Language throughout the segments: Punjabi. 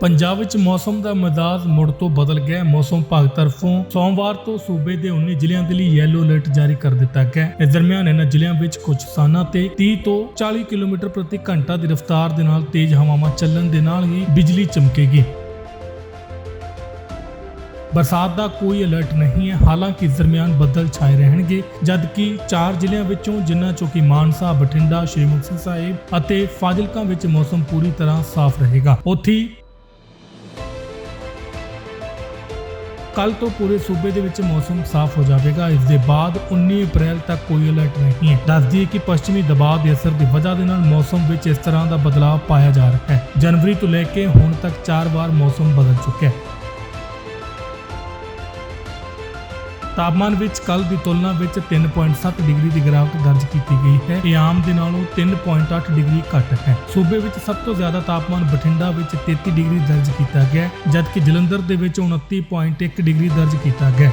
ਪੰਜਾਬ ਵਿੱਚ ਮੌਸਮ ਦਾ ਮਿਜ਼ਾਜ ਮੁੜ ਤੋਂ ਬਦਲ ਗਿਆ ਹੈ। ਮੌਸਮ ਵਿਭਾਗ ਤਰਫੋਂ ਸੋਮਵਾਰ ਤੋਂ ਸੂਬੇ ਦੇ 19 ਜ਼ਿਲ੍ਹਿਆਂ ਦੇ ਲਈ ਯੈਲੋ ਅਲਰਟ ਜਾਰੀ ਕਰ ਦਿੱਤਾ ਗਿਆ ਹੈ। ਇਸ ਦਰਮਿਆਨ ਇਹਨਾਂ ਜ਼ਿਲ੍ਹਿਆਂ ਵਿੱਚ ਕੁਝ ਸਥਾਨਾਂ ਤੇ 30 ਤੋਂ 40 ਕਿਲੋਮੀਟਰ ਪ੍ਰਤੀ ਘੰਟਾ ਦੀ ਰਫ਼ਤਾਰ ਦੇ ਨਾਲ ਤੇਜ਼ ਹਵਾਵਾਂ ਚੱਲਣ ਦੇ ਨਾਲ ਹੀ ਬਿਜਲੀ ਚਮਕੇਗੀ। ਬਰਸਾਤ ਦਾ ਕੋਈ ਅਲਰਟ ਨਹੀਂ ਹੈ। ਹਾਲਾਂਕਿ ਇਸ ਦਰਮਿਆਨ ਬੱਦਲ ਛਾਏ ਰਹਿਣਗੇ, ਜਦਕਿ ਚਾਰ ਜ਼ਿਲ੍ਹਿਆਂ ਵਿੱਚੋਂ ਜਿਨ੍ਹਾਂ ਚੋਂ ਕਿ ਮਾਨਸਾ, ਬਠਿੰਡਾ, ਸ਼੍ਰੀ ਮੁਕਤਸਰ ਸਾਹਿਬ ਅਤੇ ਫਾਜ਼ਿਲਕਾ ਵਿੱਚ ਮੌਸਮ ਪੂਰੀ ਤਰ੍ਹਾਂ ਸਾਫ਼ ਰਹੇਗਾ। ਉੱਥੇ ਕੱਲ ਤੋਂ ਪੂਰੇ ਸੂਬੇ ਦੇ ਵਿੱਚ ਮੌਸਮ ਸਾਫ਼ ਹੋ ਜਾਵੇਗਾ। ਇਸ ਦੇ ਬਾਅਦ 19 ਅਪ੍ਰੈਲ ਤੱਕ ਕੋਈ ਅਲਰਟ ਨਹੀਂ ਹੈ। ਦੱਸਦੀ ਦਈਏ ਕਿ ਪੱਛਮੀ ਦਬਾਅ ਦੇ ਅਸਰ ਦੀ ਵਜ੍ਹਾ ਦੇ ਨਾਲ ਮੌਸਮ ਵਿੱਚ ਇਸ ਤਰ੍ਹਾਂ ਦਾ ਬਦਲਾਅ ਪਾਇਆ ਜਾ ਰਿਹਾ ਹੈ। ਜਨਵਰੀ ਤੋਂ ਲੈ ਕੇ ਹੁਣ ਤੱਕ 4 ਵਾਰ ਮੌਸਮ ਬਦਲ ਚੁੱਕਿਆ ਹੈ। ਤਾਪਮਾਨ ਵਿੱਚ ਕੱਲ ਦੀ ਤੁਲਨਾ ਵਿੱਚ 3.7 ਡਿਗਰੀ ਦੀ ਗਿਰਾਵਟ ਦਰਜ ਕੀਤੀ ਗਈ ਹੈ। ਇਹ ਆਮ ਦੇ ਨਾਲੋਂ 3.8 ਡਿਗਰੀ ਘੱਟ ਹੈ। ਸੂਬੇ ਵਿੱਚ ਸਭ ਤੋਂ ਜ਼ਿਆਦਾ ਤਾਪਮਾਨ ਬਠਿੰਡਾ ਵਿੱਚ 33 ਡਿਗਰੀ ਦਰਜ ਕੀਤਾ ਗਿਆ, ਜਦਕਿ ਜਲੰਧਰ ਦੇ ਵਿੱਚ 29.1 ਡਿਗਰੀ ਦਰਜ ਕੀਤਾ ਗਿਆ।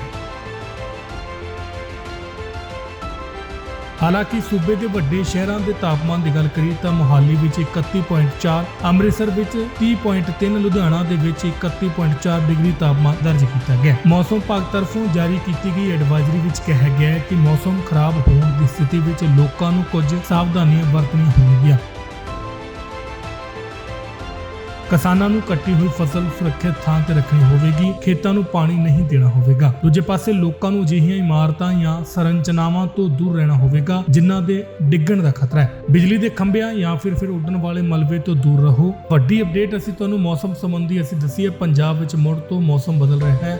ਹਾਲਾਂਕਿ ਸੂਬੇ ਦੇ ਵੱਡੇ ਸ਼ਹਿਰਾਂ ਦੇ ਤਾਪਮਾਨ ਦੀ ਗੱਲ ਕਰੀਏ ਤਾਂ ਮੁਹਾਲੀ ਵਿੱਚ 31.4 ਅੰਮ੍ਰਿਤਸਰ ਵਿੱਚ 30.3 ਲੁਧਿਆਣਾ ਦੇ ਵਿੱਚ 31.4 ਡਿਗਰੀ ਤਾਪਮਾਨ ਦਰਜ ਕੀਤਾ ਗਿਆ। ਮੌਸਮ ਵਿਭਾਗ ਤਰਫੋਂ ਜਾਰੀ ਕੀਤੀ ਗਈ ਐਡਵਾਈਜ਼ਰੀ ਵਿੱਚ ਕਿਹਾ ਗਿਆ ਹੈ ਕਿ ਮੌਸਮ ਖਰਾਬ ਹੋਣ ਦੀ ਸਥਿਤੀ ਵਿੱਚ ਲੋਕਾਂ ਨੂੰ ਕੁਝ ਸਾਵਧਾਨੀਆਂ ਵਰਤਣੀਆਂ ਹੋਣਗੀਆਂ। ਕਿਸਾਨਾਂ ਨੂੰ ਕੱਟੀ ਹੋਈ ਫਸਲ ਸੁਰੱਖਿਅਤ ਥਾਂ ਤੇ ਰੱਖਣੀ ਹੋਵੇਗੀ, ਖੇਤਾਂ ਨੂੰ ਪਾਣੀ ਨਹੀਂ ਦੇਣਾ ਹੋਵੇਗਾ। ਦੂਜੇ ਪਾਸੇ ਲੋਕਾਂ ਨੂੰ ਅਜਿਹੀਆਂ ਇਮਾਰਤਾਂ ਜਾਂ ਸੰਰਚਨਾਵਾਂ ਤੋਂ ਦੂਰ ਰਹਿਣਾ ਹੋਵੇਗਾ, ਜਿਨ੍ਹਾਂ ਦੇ ਡਿੱਗਣ ਦਾ ਖਤਰਾ ਹੈ। ਬਿਜਲੀ ਦੇ ਖੰਭਿਆਂ ਜਾਂ ਫਿਰ ਫਿਰ ਉੱਡਣ ਵਾਲੇ ਮਲਬੇ ਤੋਂ ਦੂਰ ਰਹੋ। ਵੱਡੀ ਅਪਡੇਟ ਅਸੀਂ ਤੁਹਾਨੂੰ ਮੌਸਮ ਸੰਬੰਧੀ ਅਸੀਂ ਦੱਸੀ ਹੈ, ਪੰਜਾਬ ਵਿੱਚ ਮੁੜ ਤੋਂ ਮੌਸਮ ਬਦਲ ਰਿਹਾ ਹੈ।